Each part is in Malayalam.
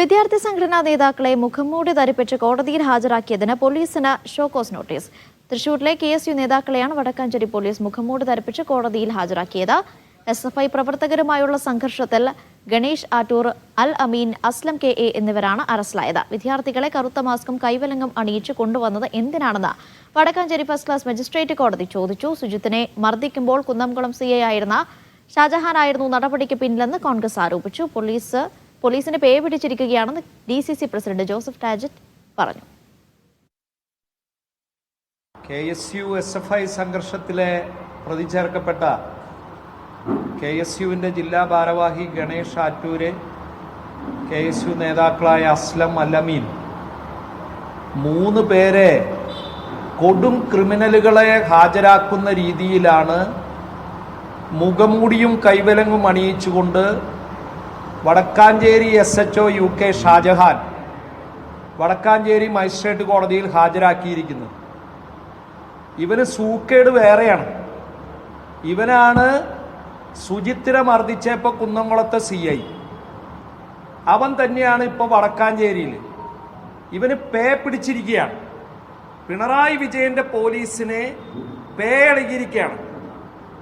വിദ്യാർത്ഥി സംഘടനാ നേതാക്കളെ മുഖംമൂടി ധരിപ്പിച്ച് കോടതിയിൽ ഹാജരാക്കിയതിന് പോലീസിന് ഷോക്കോസ് നോട്ടീസ്. തൃശൂരിലെ കെ എസ് യു നേതാക്കളെയാണ് വടക്കാഞ്ചേരി പോലീസ് മുഖംമൂടി ധരിപ്പിച്ച് കോടതിയിൽ ഹാജരാക്കിയത്. എസ് എഫ് ഐ പ്രവർത്തകരുമായുള്ള സംഘർഷത്തിൽ ഗണേഷ് ആറ്റൂർ അൽ അമീൻ അസ്ലം കെ എ എന്നിവരാണ് അറസ്റ്റിലായത്. വിദ്യാർത്ഥികളെ കറുത്ത മാസ്കും കൈവലങ്ങും അണിയിച്ച് കൊണ്ടുവന്നത് എന്തിനാണെന്ന് വടക്കാഞ്ചേരി ഫസ്റ്റ് ക്ലാസ് മജിസ്ട്രേറ്റ് കോടതി ചോദിച്ചു. സുജിത്തിനെ മർദ്ദിക്കുമ്പോൾ കുന്നംകുളം സി ആയിരുന്ന ഷാജഹാനായിരുന്നു നടപടിക്ക് പിന്നിലെന്ന് കോൺഗ്രസ് ആരോപിച്ചു. പോലീസ് പോലീസിന് പേ പിടിച്ചിരിക്കുകയാണെന്ന് D C C president Joseph Tajet പറഞ്ഞു. K S U S F I സംഘർഷത്തിലെ പ്രതി ചേർക്കപ്പെട്ട കെ എസ് യുവിന്റെ ജില്ലാ ഭാരവാഹി Ganesh Attur K S U നേതാക്കളായ അസ്ലം അലമീൻ മൂന്ന് പേരെ കൊടും ക്രിമിനലുകളെ ഹാജരാക്കുന്ന രീതിയിലാണ് മുഖമൂടിയും കൈവലങ്ങും അണിയിച്ചുകൊണ്ട് Vadakkanchery S H O U K Shajahan Vadakkanchery magistrate കോടതിയിൽ ഹാജരാക്കിയിരിക്കുന്നത് ഇവന് സൂക്കേട് വേറെയാണ്. ഇവനാണ് സുചിത്തിനെ മർദ്ദിച്ചപ്പോൾ കുന്നംകുളത്തെ സി ഐ അവൻ തന്നെയാണ് ഇപ്പോൾ വടക്കാഞ്ചേരിയിൽ ഇവന് പേ പിടിച്ചിരിക്കുകയാണ്. പിണറായി വിജയന്റെ പോലീസിനെ പേ അടങ്ങിയിരിക്കുകയാണ്.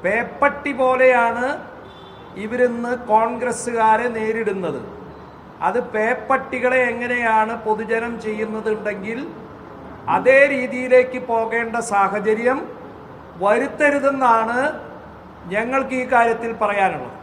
പേപ്പട്ടി പോലെയാണ് ഇവരിന്ന് കോൺഗ്രസ്സുകാരെ നേരിടുന്നത്. അത് പേപ്പട്ടികളെ എങ്ങനെയാണ് പൊതുജനം ചെയ്യുന്നതുണ്ടെങ്കിൽ അതേ രീതിയിലേക്ക് പോകേണ്ട സാഹചര്യം വരുത്തരുതെന്നാണ് ഞങ്ങൾക്ക് ഈ കാര്യത്തിൽ പറയാനുള്ളത്.